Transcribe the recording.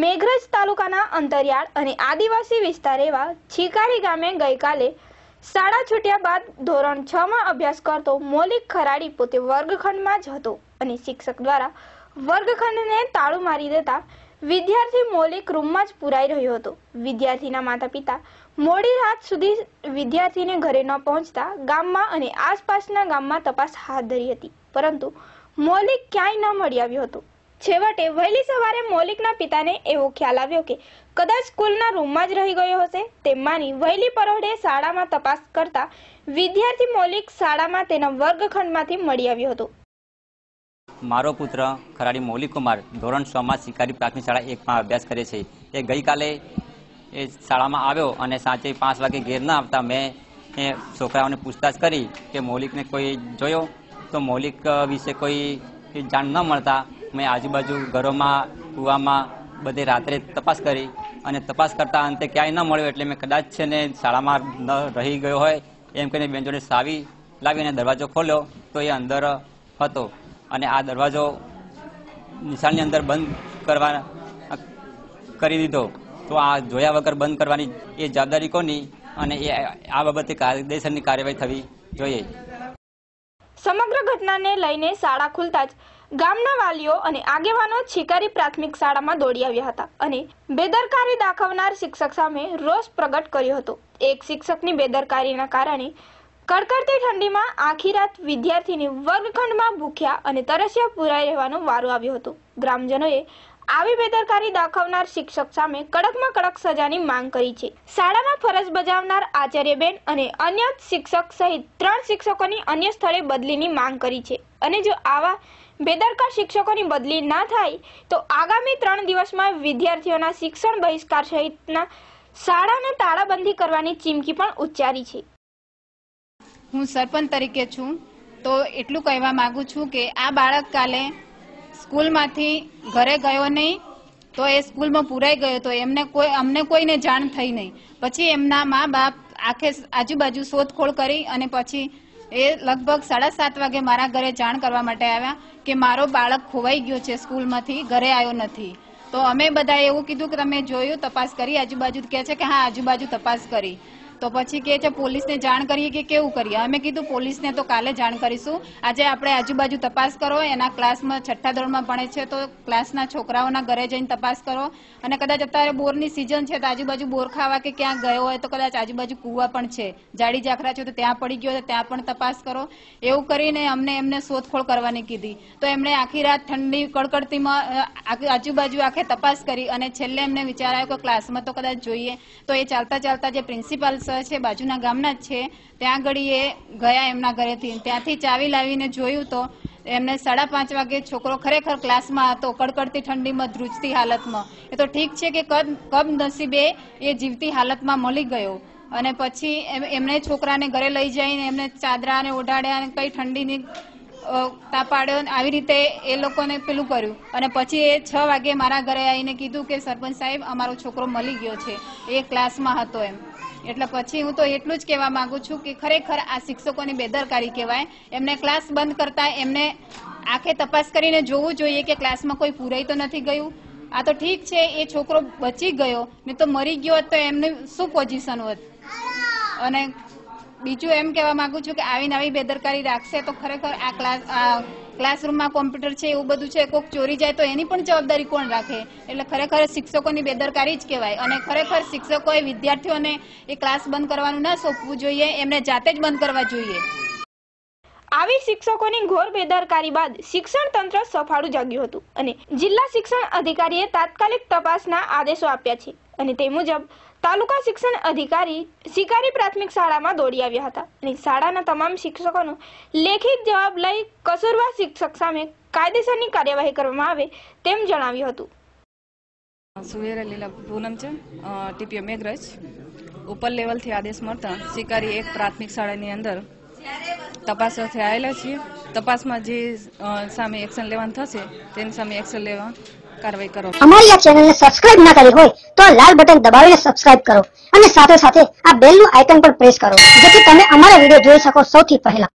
મેઘરજ તાલુકાના અંતરિયાળ અને આદિવાસી વિસ્તાર એવા છીકારી ગામે ગઈકાલે શાળા છૂટ્યા બાદ ધોરણ છ માં અભ્યાસ કરતો મૌલિક ખરાડી પોતે વર્ગખંડમાં જ હતો અને શિક્ષક દ્વારા વર્ગખંડને તાળું મારી દેતા વિદ્યાર્થી મૌલિક રૂમમાં જ પુરાઈ રહ્યો હતો. વિદ્યાર્થીના માતા પિતા મોડી રાત સુધી વિદ્યાર્થીને ઘરે ન પહોંચતા ગામમાં અને આસપાસના ગામમાં તપાસ હાથ ધરી હતી. પરંતુ મૌલિક ક્યાંય ન મળી આવ્યો હતો. છેવટે વહેલી સવારે મૌલિકના પિતાને એવો ખ્યાલ આવ્યો કે કદાચ સ્કૂલના રૂમમાં જ રહી ગયો હશે, તેમ માની વહેલી પરોઢે શાળામાં તપાસ કરતા વિદ્યાર્થી મૌલિક શાળામાં તેના વર્ગખંડમાંથી મળી આવ્યો હતો. મારો પુત્ર ખરાડી મૌલિક કુમાર ધોરણ છ માં શિકારી પ્રાથમિક શાળા એકમાં અભ્યાસ કરે છે. એ ગઈકાલે એ શાળામાં આવ્યો અને સાંજે પાંચ વાગે ઘેર ના આવતા મેં એ છોકરાઓને પૂછતાછ કરી કે મૌલિકને કોઈ જોયો? તો મૌલિક વિશે કોઈ જાણ ન મળતા મેં આજુબાજુ ઘરોમાં, કૂવામાં બધે રાત્રે તપાસ કરી અને તપાસ કરતા અંતે ક્યાંય ન મળ્યો એટલે મેં કદાચ છે ને શાળામાં ન રહી ગયો હોય એમ કહીને બેન જોડે સાવી લાવીને દરવાજો ખોલ્યો તો એ અંદર હતો. અને આ દરવાજો નિશાળની અંદર બંધ કરવા કરી દીધો. તો આ જોયા વગર બંધ કરવાની એ જવાબદારી કોની અને એ આ બાબતે કાયદેસરની કાર્યવાહી થવી જોઈએ. સમગ્ર ઘટનાને લઈને શાળા ખુલતા જ ગામના વાલીઓ અને આગેવાનો છીકારી પ્રાથમિક શાળામાં દોડી આવ્યા હતા અને બેદરકારી દાખવનાર શિક્ષક સામે રોષ પ્રગટ કર્યો હતો. એક શિક્ષકની બેદરકારીના કારણે કડકડતી ઠંડીમાં આખી રાત વિદ્યાર્થીને વર્ગખંડમાં ભૂખ્યા અને તરસ્યા પુરાઈ રહેવાનો વારો આવ્યો હતો. ગ્રામજનોએ આવી બેદરકારી દાખવનાર શિક્ષક સામે કડકમાં કડક સજાની માંગ કરી છે. શાળામાં ફરજ બજાવનાર આચાર્યબેન અને અન્ય શિક્ષક સહિત ત્રણ શિક્ષકોની અન્ય સ્થળે બદલીની માંગ કરી છે. અને જો આવા બેદરકાર શિક્ષકોની બદલી ના થાય, તો આગામી ત્રણ દિવસમાં વિદ્યાર્થીઓના શિક્ષણ બહિષ્કાર સહિતના શાળાને તાળાબંધી કરવાની ચીમકી પણ ઉચ્ચારી છે. હું સરપંચ તરીકે છું, તો એટલું કહેવા માંગુ છું કે આ બાળક કાલે સ્કૂલમાંથી ઘરે ગયો નહીં, તો એ સ્કૂલમાં પુરાઈ ગયો તો એમને કોઈ, અમને કોઈને જાણ થઈ નહીં. પછી એમના મા બાપ આખે આજુબાજુ શોધખોળ કરી અને પછી એ લગભગ સાડા સાત વાગે મારા ઘરે જાણ કરવા માટે આવ્યા કે મારો બાળક ખોવાઈ ગયો છે સ્કૂલમાંથી, ઘરે આવ્યો નથી. તો અમે બધા એવું કીધું કે તમે જોયું, તપાસ કરી, આજુબાજુ કહે છે કે હા, આજુબાજુ તપાસ કરી. તો પછી કહે છે, પોલીસને જાણ કરીએ કે કેવું કરીએ? અમે કીધું પોલીસને તો કાલે જાણ કરીશું. આજે આપણે આજુબાજુ તપાસ કરો, એના ક્લાસમાં છઠ્ઠા ધોરણમાં ભણે છે તો ક્લાસના છોકરાઓના ઘરે જઈને તપાસ કરો. અને કદાચ અત્યારે બોરની સિઝન છે તો આજુબાજુ બોર ખાવા કે ક્યાં ગયો હોય તો કદાચ આજુબાજુ કૂવા પણ છે. જાડી જાખરા છે તો ત્યાં પડી ગયો ત્યાં પણ તપાસ કરો. એવું કરીને અમને એમને શોધખોળ કરવાની કીધી. તો એમણે આખી રાત ઠંડી કડકડતીમાં આજુબાજુ આખે તપાસ કરી અને છેલ્લે એમને વિચાર આવ્યો કે ક્લાસમાં તો કદાચ જોઈએ. તો એ ચાલતા ચાલતા જે પ્રિન્સિપાલ છે, બાજુના ગામના જ છે. ત્યાં આગળ એ ગયા એમના ઘરેથી. ત્યાંથી ચાવી લાવીને જોયું તો એમને સાડા પાંચ વાગે છોકરો ખરેખર ક્લાસમાં હતો, કડકડતી ઠંડીમાં, ધ્રુજતી હાલતમાં. એ તો ઠીક છે કે કદ કબ નસીબે એ જીવતી હાલતમાં મળી ગયો. અને પછી એમણે છોકરાને ઘરે લઈ જઈને એમને ચાદરાને ઓઢાડ્યા અને કઈ ઠંડીની તાપાડ્યો આવી રીતે એ લોકોને પેલું કર્યું. અને પછી એ છ વાગે મારા ઘરે આવીને કીધું કે, સરપંચ સાહેબ, અમારો છોકરો મળી ગયો છે. એ ક્લાસમાં હતો એમ. એટલે પછી હું તો એટલું જ કહેવા માંગુ છું કે ખરેખર આ શિક્ષકોની બેદરકારી કહેવાય. એમને ક્લાસ બંધ કરતા એમને આંખે તપાસ કરીને જોવું જોઈએ કે ક્લાસમાં કોઈ પૂરાઈ તો નથી ગયું. આ તો ઠીક છે, એ છોકરો બચી ગયો, ને તો મરી ગયો હોત તો એમનું શું પોઝિશન હોત? અને બીજું એમ કહેવા માંગુ છું કે આવી નવી બેદરકારી રાખશે તો ખરેખર આ ક્લાસ ક્લાસરૂમમાં કોમ્પ્યુટર છે, એવું બધું છે કોઈક ચોરી જાય તો એની પણ જવાબદારી કોણ રાખે? એટલે ખરેખર શિક્ષકોની બેદરકારી જ કહેવાય. અને ખરેખર શિક્ષકોએ વિદ્યાર્થીઓને એ ક્લાસ બંધ કરવાનું ના સોંપવું જોઈએ, એમને જાતે જ બંધ કરવા જોઈએ. આવી શિક્ષકોની ઘોર બેદરકારી બાદ શિક્ષણ તંત્ર સફાળું જાગ્યું હતું અને જિલ્લા શિક્ષણ અધિકારીએ તાત્કાલિક તપાસના આદેશો આપ્યા છે અને તે મુજબ તાલુકા શિક્ષણ અધિકારી શિકારી પ્રાથમિક શાળામાં દોડી આવ્યા હતા અને શાળાના તમામ શિક્ષકોનો લેખિત જવાબ લઈ કસૂરવાર શિક્ષક સામે કાયદેસરની કાર્યવાહી કરવામાં આવે તેમ જણાવ્યું હતું. સુવેરા લીલા પૂનમ છે? ટીપીઓ મેઘરજ. ઉપર લેવલથી આદેશ મળતા શિકારી એક પ્રાથમિક શાળાની અંદર તપાસ અર્થે આવેલા છીએ. તપાસમાં જે સામે એક્શન લેવાનું થશે, તેની સામે એક્શન લેવા કાર્યવાહી કરો. અમારી આ ચેનલને સબસ્ક્રાઇબ ના કરી હોય, તો લાલ બટન દબાવીને સબસ્ક્રાઇબ કરો. અને સાથે સાથે આ બેલનું આઇકન પણ પ્રેસ કરો, જેથી તમે અમારા વીડિયો જોઈ શકો સૌથી પહેલા.